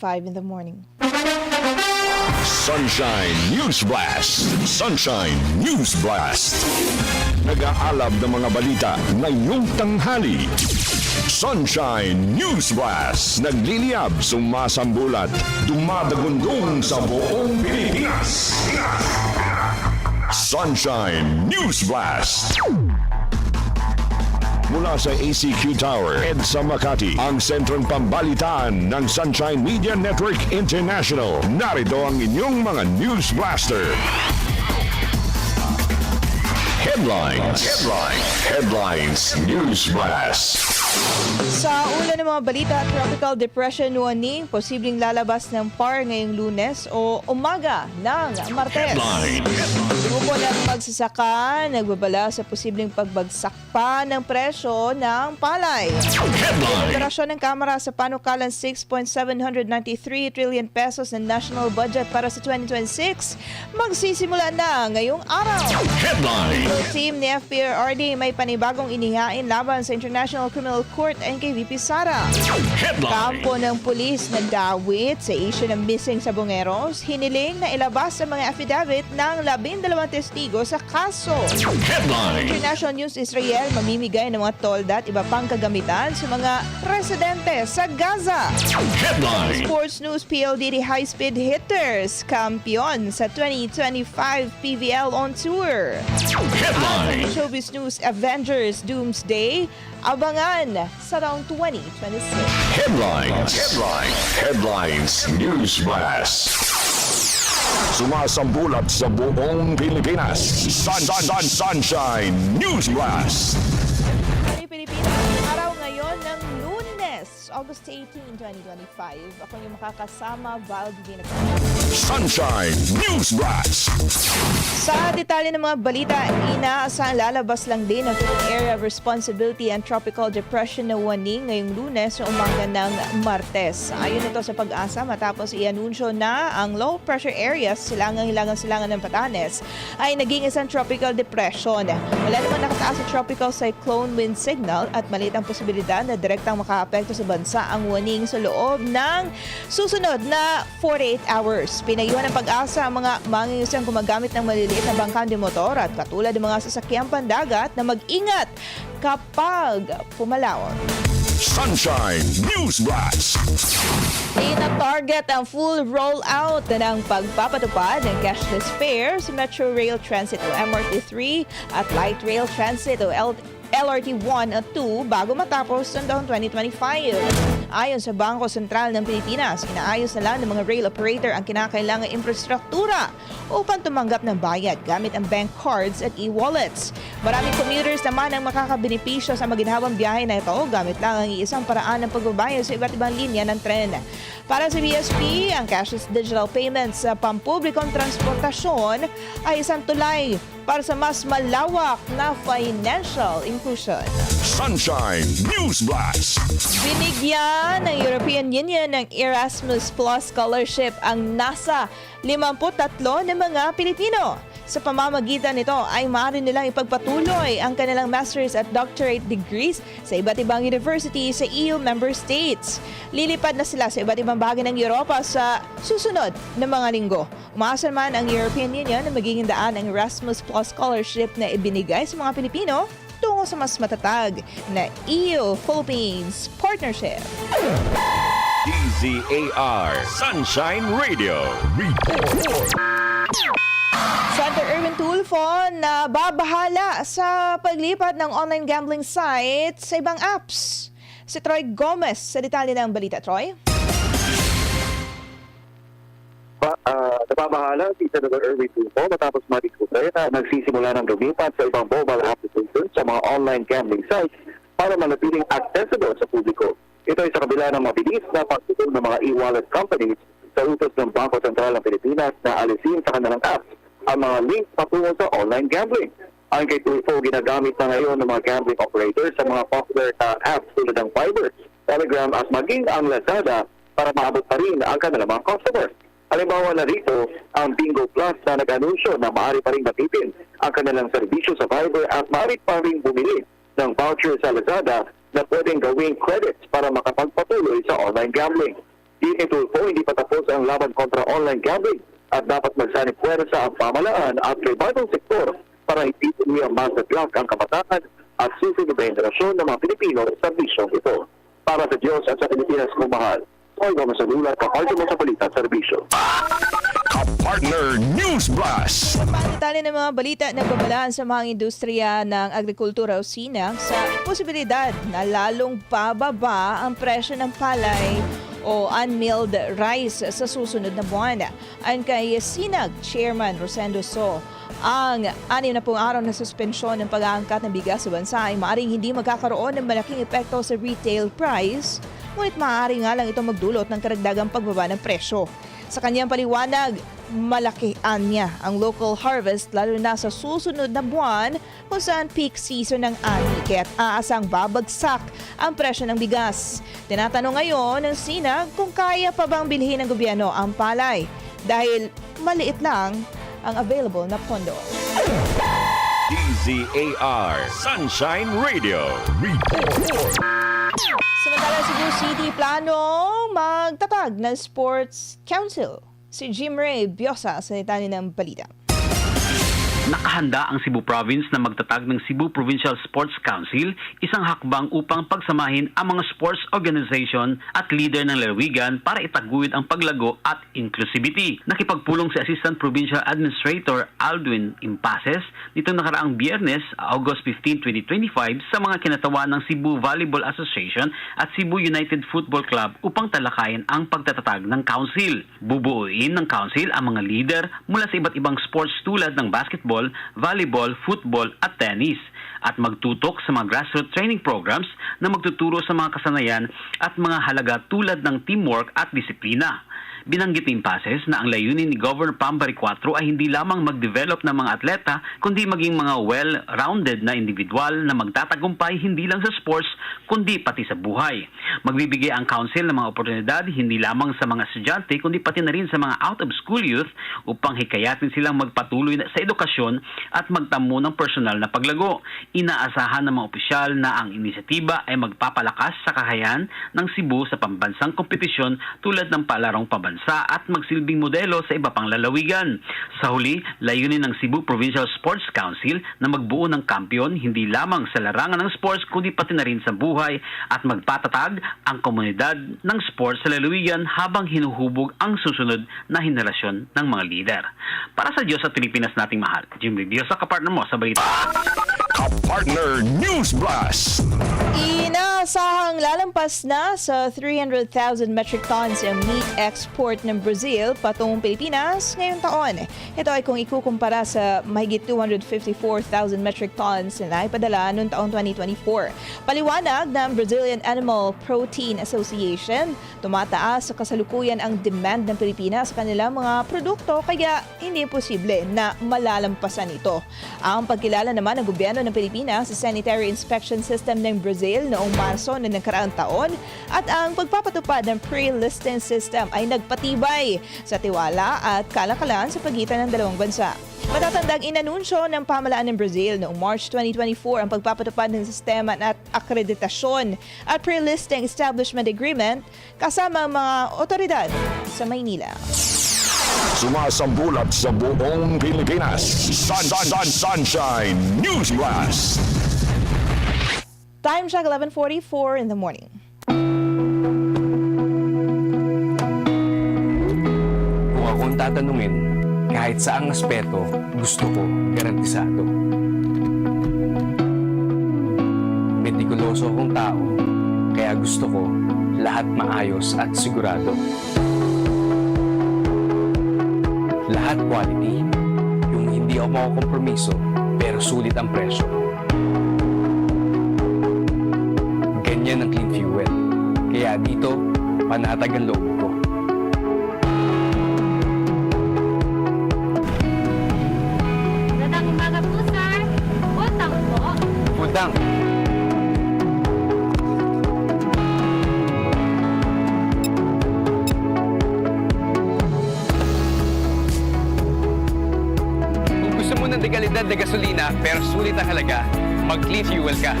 5 in the morning. Sunshine News Blast. Sunshine News Blast. Nag-aalab ng mga balita ngayong tanghali. Sunshine News Blast. Nagliliyab, sumasambulat, dumadagundong sa buong Pilipinas. Sunshine News Blast. Mula sa ACQ Tower, EDSA Makati, ang sentrong pambalitaan ng Sunshine Media Network International. Narito ang inyong mga News Blaster. Headlines. Headlines. Headlines. News Blast. Sa ulo ng mga balita, tropical depression warning, posibleng lalabas ng PAR ngayong lunes o umaga ng Martes. Headline. Grupo ng magsasaka nagbabala sa posibleng pagbagsak pa ng presyo ng palay. Headline. Operasyon ng Kamara sa panukalan 6.793 trillion pesos ng national budget para sa 2026 magsisimula na ngayong araw. Headline. Team ni FPRRD may panibagong inihain laban sa International Criminal Court and kay VP Sara. Headline. Kampo ng pulis na dawit sa issue ng missing sa Bungeros, hiniling na ilabas ang mga affidavit ng labindalawang testigo sa kaso. Headline. International News Israel mamimigay ng mga tolda at iba pang kagamitan sa mga residente sa Gaza. Headline. Sports News PLDT High Speed Hitters, kampiyon sa 2025 PVL on Tour. Headline. Showbiz News Avengers Doomsday, abangan sa round 2026. Headlines. Headlines. Headlines. News Blast. Sumasambulat sa buong Pilipinas. Sun, sun, sun, Sunshine News Blast. August 18, 2025. Ako yung makakasama, Val Divina. Sunshine News Blast. Sa detalye ng mga balita, inaasang lalabas lang din ang Area of Responsibility and Tropical Depression na warning ngayong lunes sa umaga ng Martes. Ayon ito sa pag-asa matapos i-anunsyo na ang low pressure areas silangang hilangang silangan ng Patanes ay naging isang tropical depression. Wala naman nakataas sa tropical cyclone wind signal at maliit ang posibilidad na direktang makaapekto sa bansa ang warning sa loob ng susunod na 48 hours. Pinayuhan ng pag-asa ang mga mangingisang gumagamit ng maliliit na bangkang de motor at katulad ng mga sasakyang pandagat na mag-ingat kapag pumalaw. Sunshine News Blast. Ina-target ang full rollout ng pagpapatupad ng cashless fare sa Metro Rail Transit o MRT3 at Light Rail Transit o L- LRT1 at 2 bago matapos ang taon 2025. Ayon sa Bangko Sentral ng Pilipinas, inaayos na lang ng mga rail operator ang kinakailangang infrastruktura upang tumanggap ng bayad gamit ang bank cards at e-wallets. Maraming commuters naman ang makakabenepisyo sa maginhawang biyahe na ito gamit lang ang iisang paraan ng pagbabayad sa iba't ibang linya ng tren. Para sa BSP, ang cashless digital payments sa pampublikong transportasyon ay isang tulay para sa mas malawak na financial inclusion. Sunshine News Blast. Binigyan ng European Union ng Erasmus Plus Scholarship ang nasa 53 ng mga Pilipino. Sa pamamagitan nito ay maaari nilang ipagpatuloy ang kanilang master's at doctorate degrees sa iba't ibang university sa EU member states. Lilipad na sila sa iba't ibang bahagi ng Europa sa susunod na mga linggo. Umaasa naman ang European Union na magiging daan ang Erasmus Plus Scholarship na ibinigay sa mga Pilipino tungo sa mas matatag na EU-Philippines partnership. DZAR Sunshine Radio. Report. Senator Erwin Tulfo na babahala sa paglipat ng online gambling site sa ibang apps. Si Troy Gomez sa detalye ng balita. Troy? pa, uh, nababahala si Senator Erwin Tulfo matapos madiskubre na nagsisimula ng lumipat sa ibang mobile applications sa mga online gambling sites para manatiling accessible sa publiko. Ito ay sa kabila ng mabilis na pagtutulong ng mga e-wallet companies sa utos ng Bangko Sentral ng Pilipinas na alisin sa kanilang apps ang mga link patungo sa online gambling. Ang kay Tulfo, ginagamit na ngayon ng mga gambling operators sa mga popular na apps tulad ng Viber, Telegram at maging ang Lazada para maabot pa rin ang kanilang mga customers. Halimbawa na rito, ang Bingo Plus na nag-anunsyo na maaari pa rin matipin ang kanilang serbisyo sa Viber at maaari pa rin bumili ng voucher sa Lazada na pwedeng gawing credits para makapagpatuloy sa online gambling. Dini Tulfo, hindi pa tapos ang laban kontra online gambling at dapat magsanib puwersa ang pamalaan at pribadong sektor para hindi tumuwi ang masterclass ang kabataan at susunod na henerasyon ng mga Pilipino sa bisyong ito. Para sa Diyos at sa Pilipinas kung mahal. Hoy, Gomez Aguilar, kaparte mo sa balita at serbisyo. Kapartner News Blast. Detalye ng mga balita na babalaan sa mga industriya ng agrikultura o SINAG sa posibilidad na lalong bababa ang presyo ng palay o unmilled rice sa susunod na buwan. Ayon kay SINAG Chairman Rosendo So, ang anim na pong araw na suspensyon ng pag-aangkat ng bigas sa bansa ay maaaring hindi magkakaroon ng malaking epekto sa retail price, ngunit maaari nga lang ito magdulot ng karagdagang pagbaba ng presyo. Sa kanyang paliwanag, malakian niya ang local harvest lalo na sa susunod na buwan kung saan peak season ng ani kaya't aasang babagsak ang presyo ng bigas. Tinatanong ngayon ng Sinag kung kaya pa bang bilhin ng gobyerno ang palay dahil maliit lang ang available na pondo. DZAR Sunshine Radio. Report. Samantala Cebu City plano magtatag ng Sports Council. Si Jim Ray Biosa sa detalye ng balita. Nakahanda ang Cebu Province na magtatag ng Cebu Provincial Sports Council, isang hakbang upang pagsamahin ang mga sports organization at leader ng lalawigan para itaguyod ang paglago at inclusivity. Nakipagpulong si Assistant Provincial Administrator Aldwin Impases nitong nakaraang biyernes, August 15, 2025 sa mga kinatawan ng Cebu Volleyball Association at Cebu United Football Club upang talakayin ang pagtatatag ng council. Bubuuin ng council ang mga leader mula sa iba't ibang sports tulad ng basketball, volleyball, football at tennis at magtutok sa mga grassroots training programs na magtuturo sa mga kasanayan at mga halaga tulad ng teamwork at disiplina. Binanggit ni Pases na ang layunin ni Governor Pambari 4 ay hindi lamang mag-develop ng mga atleta kundi maging mga well-rounded na individual na magtatagumpay hindi lang sa sports kundi pati sa buhay. Magbibigay ang council ng mga oportunidad hindi lamang sa mga estudyante kundi pati na rin sa mga out-of-school youth upang hikayatin silang magpatuloy sa edukasyon at magtamo ng personal na paglago. Inaasahan ng mga opisyal na ang inisyatiba ay magpapalakas sa kakayahan ng Cebu sa pambansang kompetisyon tulad ng palarong pabansa at magsilbing modelo sa iba pang lalawigan. Sa huli, layunin ng Cebu Provincial Sports Council na magbuo ng kampiyon hindi lamang sa larangan ng sports kundi pati na rin sa buhay at magpatatag ang komunidad ng sports sa lalawigan habang hinuhubog ang susunod na henerasyon ng mga lider. Para sa Diyos at Pilipinas nating mahal, Jim Review sa kapartner mo sa balita. Kapartner News Blast. Inaasahang lalampas na sa 300,000 metric tons ang meat export ng Brazil patungong Pilipinas ngayong taon. Ito ay kung ikukumpara sa mahigit 254,000 metric tons na naipadala noong taong 2024. Paliwanag ng Brazilian Animal Protein Association, tumataas sa kasalukuyan ang demand ng Pilipinas sa kanilang mga produkto kaya hindi posible na malalampasan ito. Ang pagkilala naman ng gobyerno ng Pilipinas sa Sanitary Inspection System ng Brazil noong Marso na nakaraang taon at ang pagpapatupad ng pre-listing system ay nagpatibay sa tiwala at kalakalan sa pagitan ng dalawang bansa. Matatandang inanunsyo ng pamalaan ng Brazil noong March 2024 ang pagpapatupad ng sistema at akreditasyon at pre-listing establishment agreement kasama ang mga otoridad sa Maynila. Sumasambulat sa buong Pilipinas. Sun, sun, sun, sunshine News Blast. Time check 11:44 in the morning. Kung ako ang tatanungin, kahit saang aspeto, gusto ko garantisado. Metikuloso akong tao, kaya gusto ko lahat maayos at sigurado. Lahat quality, yung hindi ako makukompromiso, pero sulit ang presyo. Ganyan ang clean fuel. Kaya dito, panatag ang loob ko. Magandang umaga po, sir. Utang po. Putang! Kung gusto mo ng dekalidad na gasolina pero sulit ang halaga, mag-clean fuel ka.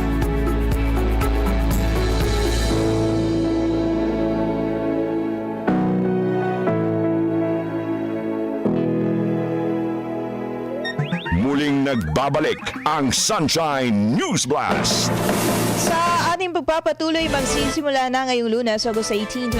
Nagbabalik ang Sunshine News Blast. Sa ating pagpapatuloy, magsisimula na ngayong lunes, August 18,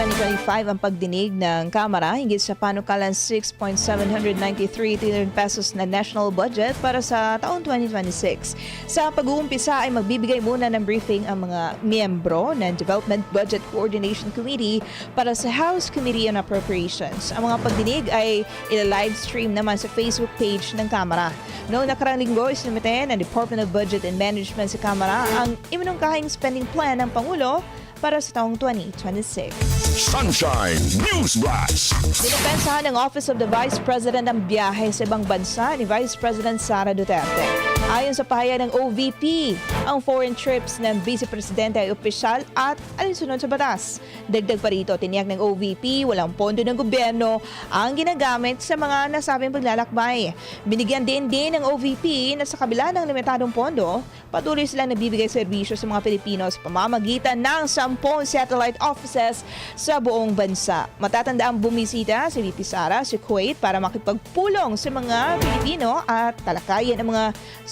2025, ang pagdinig ng Kamara hingit sa panukalan 6.793 trillion pesos na national budget para sa taong 2026. Sa pag-uumpisa ay magbibigay muna ng briefing ang mga miyembro ng Development Budget Coordination Committee para sa House Committee on Appropriations. Ang mga pagdinig ay ila-live stream naman sa Facebook page ng Kamara. Noong nakarang linggo, isinumite ng Department of Budget and Management sa Kamara ang iminungkahing spending plan ng Pangulo para sa taong 2026. Sunshine News Blast. Dinipensahan ng Office of the Vice President ang biyahe sa ibang bansa ni Vice President Sara Duterte. Ayon sa pahayag ng OVP, ang foreign trips ng Vice Presidente ay opisyal at alinsunod sa batas. Dagdag pa rito, tiniyak ng OVP, walang pondo ng gobyerno ang ginagamit sa mga nasabing paglalakbay. Binigyan din din ng OVP na sa kabila ng limitadong pondo, patuloy silang nagbibigay serbisyo sa mga Pilipino sa pamamagitan ng 10 satellite offices sa buong bansa. Matatanda ang bumisita si VP Sara sa Kuwait para makipagpulong sa mga Pilipino at talakayan ang mga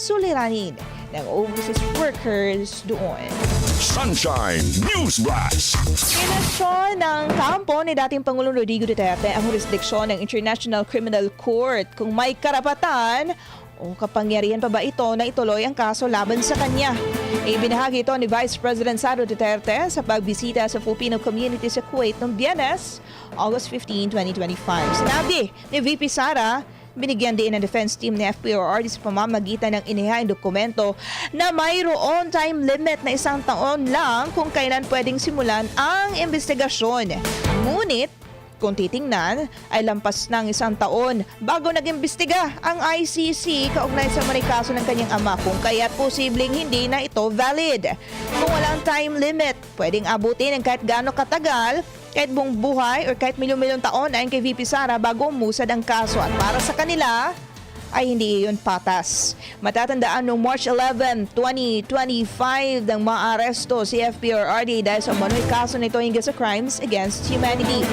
suliranin ng overseas workers doon. Sunshine News Blast. Kinasyon ng kampo ni dating Pangulong Rodrigo Duterte ang jurisdiksyon ng International Criminal Court kung may karapatan o kapangyarihan pa ba ito na ituloy ang kaso laban sa kanya. Ibinahagi ito ni Vice President Sara Duterte sa pagbisita sa Filipino community sa Kuwait noong Biyernes, August 15, 2025. Sinabi ni VP Sara, Binigyan din ng defense team ni FPRRD sa pamamagitan ng inihaing dokumento na mayroon time limit na isang taon lang kung kailan pwedeng simulan ang investigasyon. Ngunit, kung titingnan, ay lampas ng isang taon bago nag-imbestiga ang ICC kaugnay sa marikaso ng kanyang ama kung kaya't posibleng hindi na ito valid. Kung walang time limit, pwedeng abutin ng kahit gaano katagal kahit buong buhay or kahit milyon-milyong taon ayon kay VP Sara bago umusad ang kaso at para sa kanila ay hindi iyon patas. Matatandaan noong March 11, 2025 nang maaresto si FPRRD dahil sa manoy kaso nito hinggil sa crimes against humanity.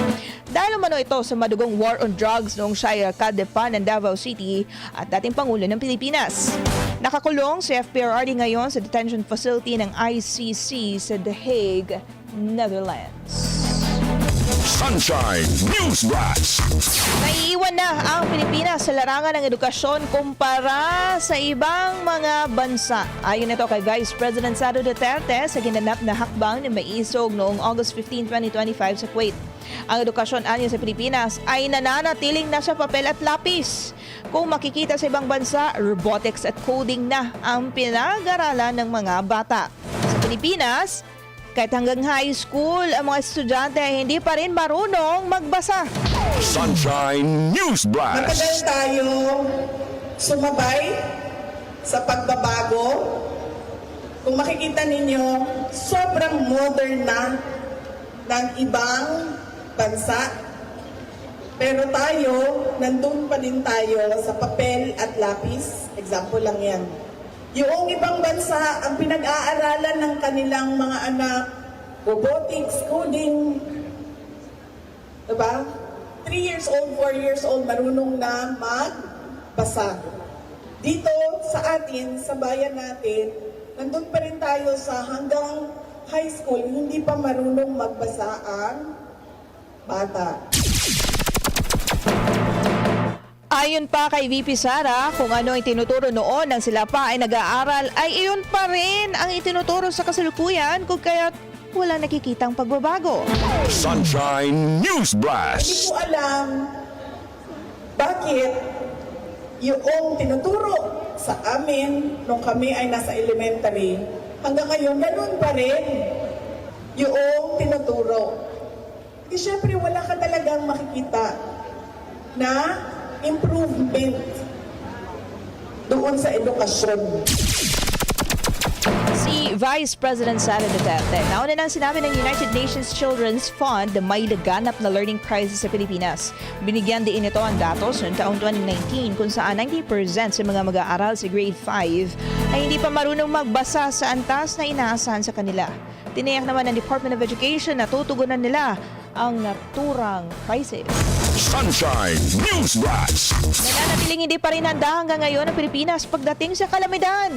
Dahil umano ito sa madugong war on drugs noong siya ay kadepa ng Davao City at dating Pangulo ng Pilipinas. Nakakulong si FPRRD ngayon sa detention facility ng ICC sa The Hague, Netherlands. Sunshine News Blast. Naiiwan na ang Pilipinas sa larangan ng edukasyon kumpara sa ibang mga bansa. Ayon ito kay Vice President Sara Duterte sa ginanap na hakbang ni Maisog noong August 15, 2025 sa Kuwait. Ang edukasyon anyo sa Pilipinas ay nananatiling nasa papel at lapis. Kung makikita sa ibang bansa, robotics at coding na ang pinag-aralan ng mga bata. Sa Pilipinas, kahit hanggang high school, ang mga estudyante ay hindi pa rin marunong magbasa. Sunshine News Blast. Matagal tayo sumabay sa pagbabago. Kung makikita ninyo, sobrang modern na ng ibang bansa. Pero tayo, nandun pa din tayo sa papel at lapis. Example lang yan. Yung ibang bansa, ang pinag-aaralan ng kanilang mga anak, robotics, coding, Diba? 3 years old, 4 years old, marunong na magbasa. Dito sa atin, sa bayan natin, nandun pa rin tayo sa hanggang high school, hindi pa marunong magbasa ang bata. Ayon pa kay VP Sara, kung ano ang tinuturo noon nang sila pa ay nag-aaral, ay iyon pa rin ang itinuturo sa kasalukuyan kung kaya wala nakikitang pagbabago. Sunshine News Hindi Blast. ko alam bakit yung tinuturo sa amin nung kami ay nasa elementary, hanggang ngayon, ganun pa rin yung tinuturo. Di syempre, wala ka talagang makikita na improvement doon sa edukasyon. Si Vice President Sara Duterte, nauna nang sinabi ng United Nations Children's Fund na may laganap na learning crisis sa Pilipinas. Binigyan din ito ang datos noong taong 2019 kung saan 90% sa mga mag-aaral sa grade 5 ay hindi pa marunong magbasa sa antas na inaasahan sa kanila. Tiniyak naman ng Department of Education na tutugunan nila ang naturang crisis. Sunshine News Blast. Nananatiling hindi pa rin handa hanggang ngayon ang Pilipinas pagdating sa kalamidad.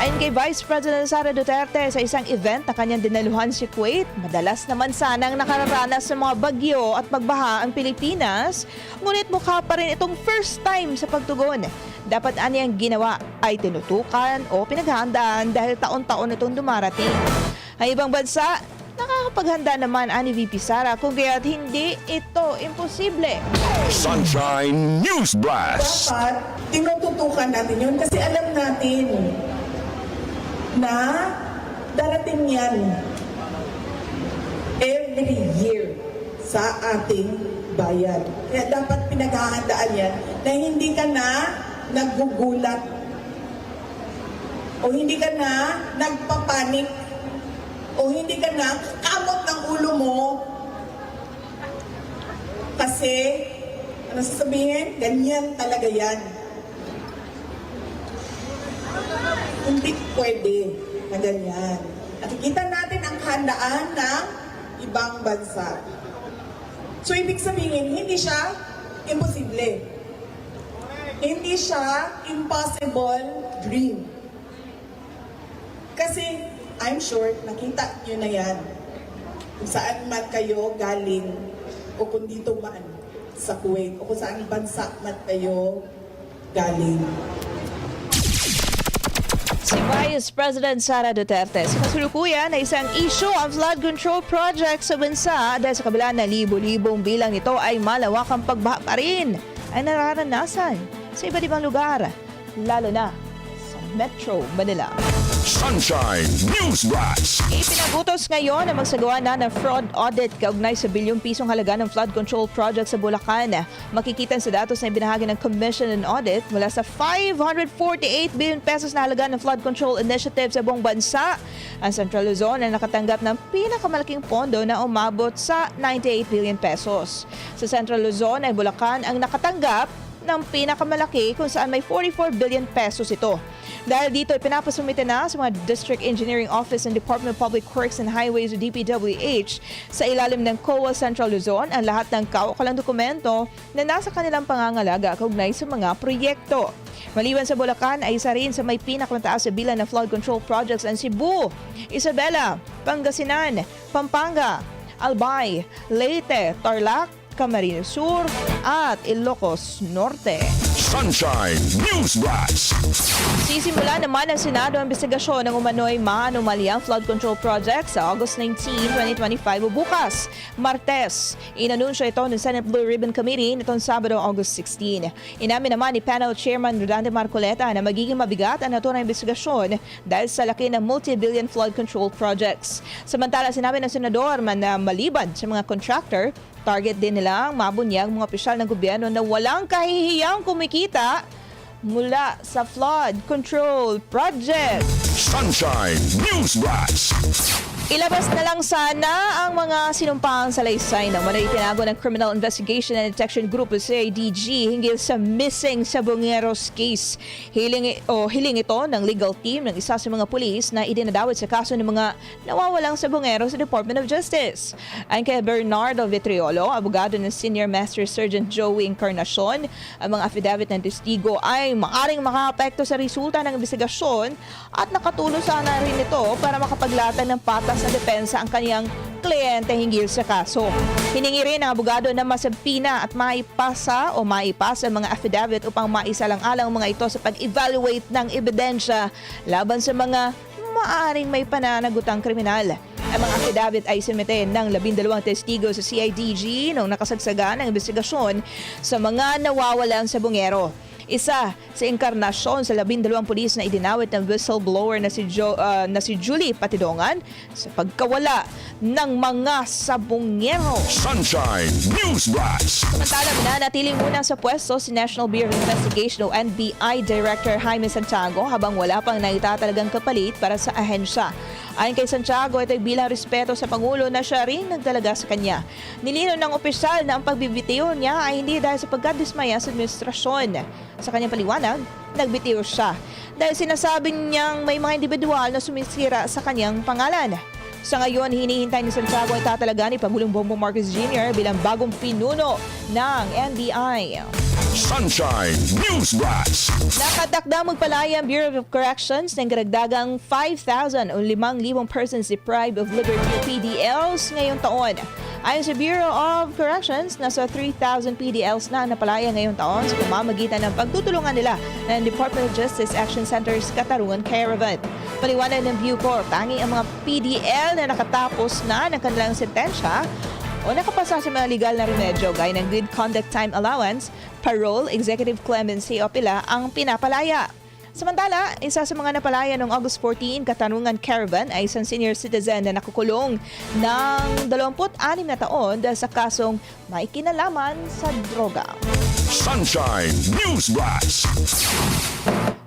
Ayon kay Vice President Sara Duterte sa isang event na kanyang dinaluhan si Kuwait, madalas naman sanang nakararanas ng mga bagyo at pagbaha ang Pilipinas, ngunit mukha pa rin itong first time sa pagtugon. Dapat aniyang ginawa ay tinutukan o pinaghahandaan dahil taon-taon itong dumarating. Ang ibang bansa, nakakapaghanda naman ani VP Sara kung kaya't hindi ito imposible. Sunshine News Blast. Dapat tinututukan natin yun kasi alam natin na darating yan every year sa ating bayan. Kaya dapat pinaghahandaan yan na hindi ka na naggugulat o hindi ka na nagpapanik o hindi ka na kamot ng ulo mo kasi ano sasabihin? Ganyan talaga yan. Hindi pwede na ganyan. Nakikita natin ang handaan ng ibang bansa. So, ibig sabihin, hindi siya imposible. Hindi siya impossible dream. Kasi, I'm sure, nakita nyo na yan. Kung saan man kayo galing, o kung dito man sa Kuwait, o kung saan bansa man kayo galing. Si Vice President Sara Duterte sa kasalukuyan na isang issue ang flood control project sa bansa dahil sa kabila na libo-libong bilang nito ay malawakang pagbaha pa rin ay nararanasan sa iba't ibang lugar, lalo na sa Metro Manila. Sunshine News Blast. Ipinagutos ngayon na magsagawa na ng fraud audit kaugnay sa bilyong pisong halaga ng flood control project sa Bulacan. Makikita sa datos na ibinahagi ng Commission and Audit mula sa 548 billion pesos na halaga ng flood control initiative sa buong bansa. Ang Central Luzon ay nakatanggap ng pinakamalaking pondo na umabot sa 98 billion pesos. Sa Central Luzon ay Bulacan ang nakatanggap ng pinakamalaki kung saan may 44 billion pesos ito. Dahil dito, pinapasumite na sa mga District Engineering Office and Department of Public Works and Highways o DPWH sa ilalim ng COA Central Luzon ang lahat ng kaukalang dokumento na nasa kanilang pangangalaga kaugnay sa mga proyekto. Maliban sa Bulacan ay isa rin sa may pinakamataas sa bilang ng flood control projects ang Cebu, Isabela, Pangasinan, Pampanga, Albay, Leyte, Tarlac, Camarines Sur at Ilocos Norte. Sunshine News Blast. Sisimula naman ng Senado ang investigasyon ng umano'y maanumalyang flood control project sa August 19, 2025 o bukas, Martes. Inanunsyo ito ng Senate Blue Ribbon Committee nitong Sabado, August 16. Inamin naman ni panel chairman Rodante Marcoleta na magiging mabigat ang naturang investigasyon dahil sa laki ng multi-billion flood control projects. Samantala, sinabi ng senador man na maliban sa mga contractor, target din nila ang mabunyag mga opisyal ng gobyerno na walang kahihiyang kumikita mula sa flood control project. Sunshine News Blast. Ilabas na lang sana ang mga sinumpang salaysay ng mga itinago ng Criminal Investigation and Detection Group o CIDG hinggil sa missing Sabongeros case. Hiling, o hiling ito ng legal team ng isa sa mga pulis na idinadawit sa kaso ng mga nawawalang Sabongeros sa Department of Justice. Ayon kay Bernardo Vitriolo, abogado ng Senior Master Sergeant Joey Encarnacion, ang mga affidavit ng testigo ay maaring makaapekto sa resulta ng investigasyon at nakatulong sana rin ito para makapaglatag ng patas na depensa ang kanyang kliyente hinggil sa kaso. Hiningi rin ng abogado na masabpina at maipasa o maipasa ang mga affidavit upang maisalang-alang mga ito sa pag-evaluate ng ebidensya laban sa mga maaring may pananagutang kriminal. Ang mga affidavit ay sumite ng labindalawang testigo sa CIDG noong nakasagsaga ng investigasyon sa mga nawawalan sa bungero. Isa sa inkarnasyon sa labindalawang pulis na idinawit ng whistleblower na si, jo, ah, na si Julie Patidongan sa pagkawala ng mga sabungero. Sunshine News Blast. Samantala, nanatiling muna sa pwesto si National Bureau of Investigation o NBI Director Jaime Santiago habang wala pang naitatalagang kapalit para sa ahensya. Ayon kay Santiago, ito ay bilang respeto sa Pangulo na siya rin nagdalaga sa kanya. Nilino ng opisyal na ang pagbibitiw niya ay hindi dahil sa pagkadismaya sa administrasyon. Sa kanyang paliwanag, nagbitiw siya dahil sinasabi niyang may mga individual na sumisira sa kanyang pangalan. Sa ngayon, hinihintay ni Santiago ay tatalaga ni Pangulong Bongbong Marcos Jr. bilang bagong pinuno ng NBI. Sunshine News Blast. Nakatakda magpalaya ang Bureau of Corrections ng karagdagang 5,000 o 5,000 persons deprived of liberty o PDLs ngayong taon. Ayon sa Bureau of Corrections, nasa 3,000 PDLs na napalaya ngayong taon sa pamamagitan ng pagtutulungan nila ng Department of Justice Action Center's Katarungan Caravan. Paliwanag ng Bucor, tanging ang mga PDL na nakatapos na ng kanilang sentensya o nakapasa sa mga legal na remedyo gaya ng good conduct time allowance, parole, executive clemency o pila ang pinapalaya. Samantala, isa sa mga napalaya noong August 14, Katanungan Caravan ay isang senior citizen na nakukulong ng 26 na taon dahil sa kasong may kinalaman sa droga. Sunshine News Blast.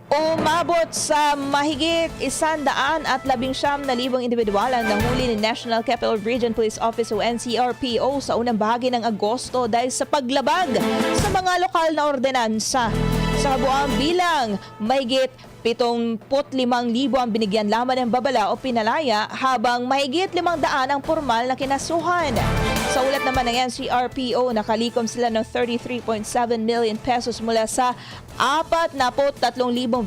Umabot sa mahigit isandaan at labing siyam na libong individual ang nahuli ni National Capital Region Police Office o NCRPO sa unang bahagi ng Agosto dahil sa paglabag sa mga lokal na ordinansa. Sa kabuang bilang, mahigit 75,000 ang binigyan lamang ng babala o pinalaya habang mahigit 500 ang formal na kinasuhan. Sa ulat naman ng NCRPO, nakalikom sila ng 33.7 million pesos mula sa 43,000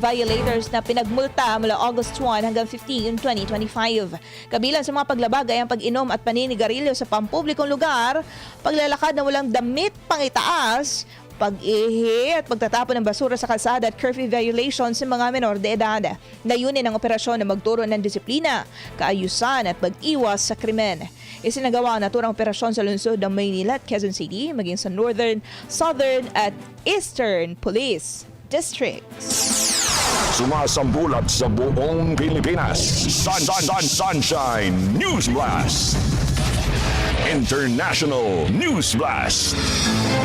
violators na pinagmulta mula August 1 hanggang 15, 2025. Kabilang sa mga paglabag ay ang pag-inom at paninigarilyo sa pampublikong lugar, paglalakad na walang damit pangitaas, pag-ihi at pagtatapon ng basura sa kalsada at curfew violations sa mga menor de edad. Layunin ng operasyon na magturo ng disiplina, kaayusan at pag-iwas sa krimen. Isinagawa ang naturang operasyon sa lungsod ng Maynila at Quezon City, maging sa Northern, Southern at Eastern Police Districts. Sumasambulat sa buong Pilipinas. Sun, sun, sun, sunshine News Blast. International News Blast.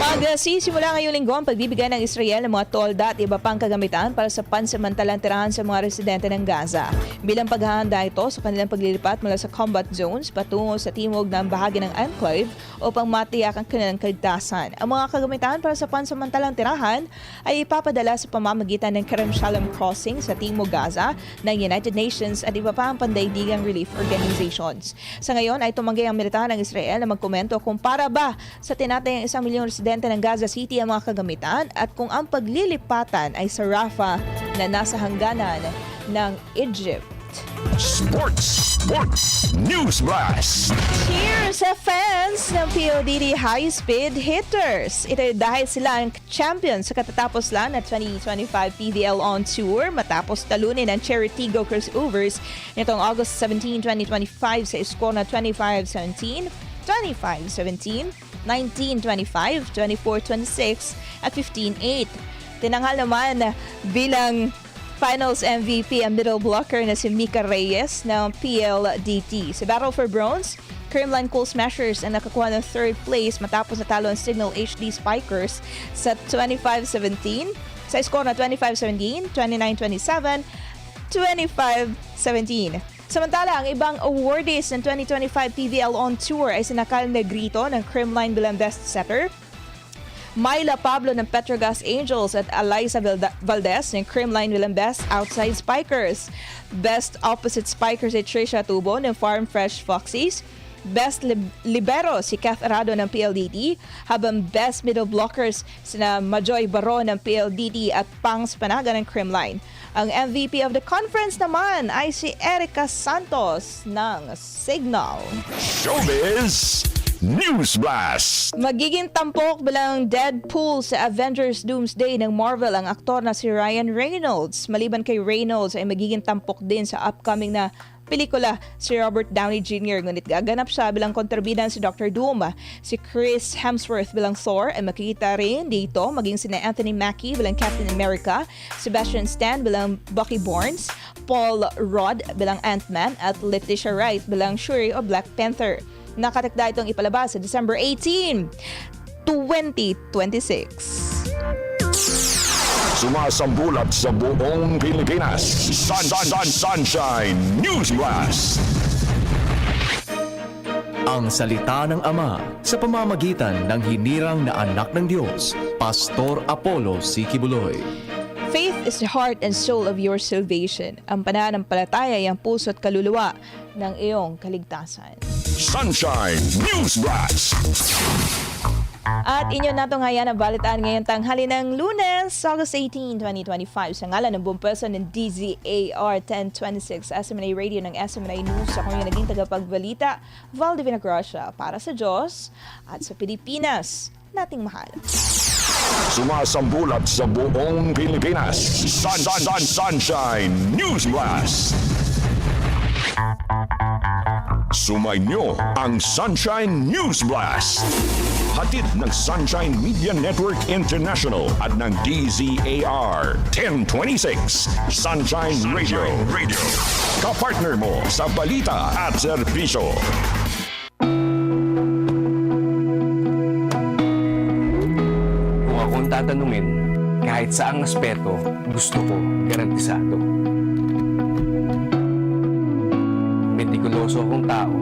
Magsisimula ngayong linggo ang pagbibigay ng Israel ng mga tolda at iba pang kagamitan para sa pansamantalang tirahan sa mga residente ng Gaza. Bilang paghahanda ito sa kanilang paglilipat mula sa combat zones patungo sa timog ng bahagi ng enclave upang matiyak ang kanilang kaligtasan. Ang mga kagamitan para sa pansamantalang tirahan ay ipapadala sa pamamagitan ng Kerem Shalom Crossing sa Timog Gaza ng United Nations at iba pa ang pandaigdigang relief organizations. Sa ngayon ay tumanggi ang militar ng Israel na magkomento kung para ba sa tinatayang isang milyong residente ng Gaza City ang mga kagamitan at kung ang paglilipatan ay sa Rafah na nasa hangganan ng Egypt. Sports, Sports News Blast. Cheers sa fans ng PODD High Speed Hitters. Ito dahil sila ang champion sa katatapos lang na 2025 PDL On Tour matapos talunin ang Cheritigo Crossovers nitong August 17, 2025 sa score na 25-17, 25-17, 19-25, 24-26 at 15-8. Tinanghal naman bilang Finals MVP ang middle blocker na si Mika Reyes ng PLDT. Sa Battle for Bronze, Creamline Cool Smashers ang nakakuha ng third place matapos natalo ang Signal HD Spikers sa 25-17 sa score na 25-17, 29-27, 25-17. Samantala, ang ibang awardees ng 2025 PVL On Tour ay sinakal Negrito ng Creamline bilang best setter, Myla Pablo ng Petrogas Angels at Eliza Valdez ng Creamline bilang Best Outside Spikers. Best Opposite Spikers ay Trisha Tubo ng Farm Fresh Foxies. Best lib- Libero si Kath Arado ng PLDT, habang Best Middle Blockers sina Majoy Baro ng PLDT at Pangs Panaga ng Creamline. Ang MVP of the conference naman ay si Erica Santos ng Signal. Showbiz News Blast. Magiging tampok bilang Deadpool sa Avengers Doomsday ng Marvel ang aktor na si Ryan Reynolds. Maliban kay Reynolds ay magiging tampok din sa upcoming na pelikula si Robert Downey Jr. Ngunit gaganap siya bilang kontrabida si Dr. Doom. Si Chris Hemsworth bilang Thor ay makikita rin dito maging sina Anthony Mackie bilang Captain America, Sebastian Stan bilang Bucky Barnes, Paul Rudd bilang Ant-Man at Letitia Wright bilang Shuri o Black Panther. Nakatakda itong ipalabas sa December 18, 2026. Sumasambulat sa buong Pilipinas. Sun, sun, sun, sunshine News Blast. Ang salita ng Ama sa pamamagitan ng hinirang na anak ng Diyos, Pastor Apollo Sikibuloy. Faith is the heart and soul of your salvation. Ang pananampalataya ay ang puso at kaluluwa ng iyong kaligtasan. Sunshine News Blast. At inyo na ito ngayon ang balitaan ngayong tanghali ng lunes, August 18, 2025. Sa ngalan ng buong person ng DZAR 1026, SMNA Radio ng SMNA News. Ako yung naging tagapagbalita, Val Divina Gracia, para sa Diyos at sa Pilipinas nating mahal. Sumasambulat sa buong Pilipinas. Sun, sun, sun, Sunshine News Blast. Sumainyo ang Sunshine News Blast. Hatid ng Sunshine Media Network International at ng DZAR 1026 Sunshine Radio. Radio. Kapartner mo sa balita at serbisyo. Kung akong tatanungin, kahit saang aspeto, gusto ko garantisado. Metikuloso akong tao,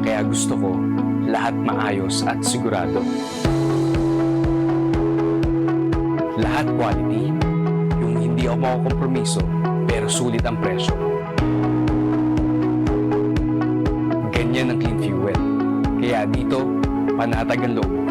kaya gusto ko lahat maayos at sigurado. Lahat quality, yung hindi ako makukompromiso, pero sulit ang presyo. Ganyan ang clean fuel. Kaya dito, panatag ang loob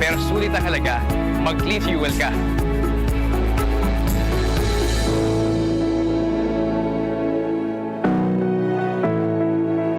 pero sulit ang halaga, mag-clean fuel ka.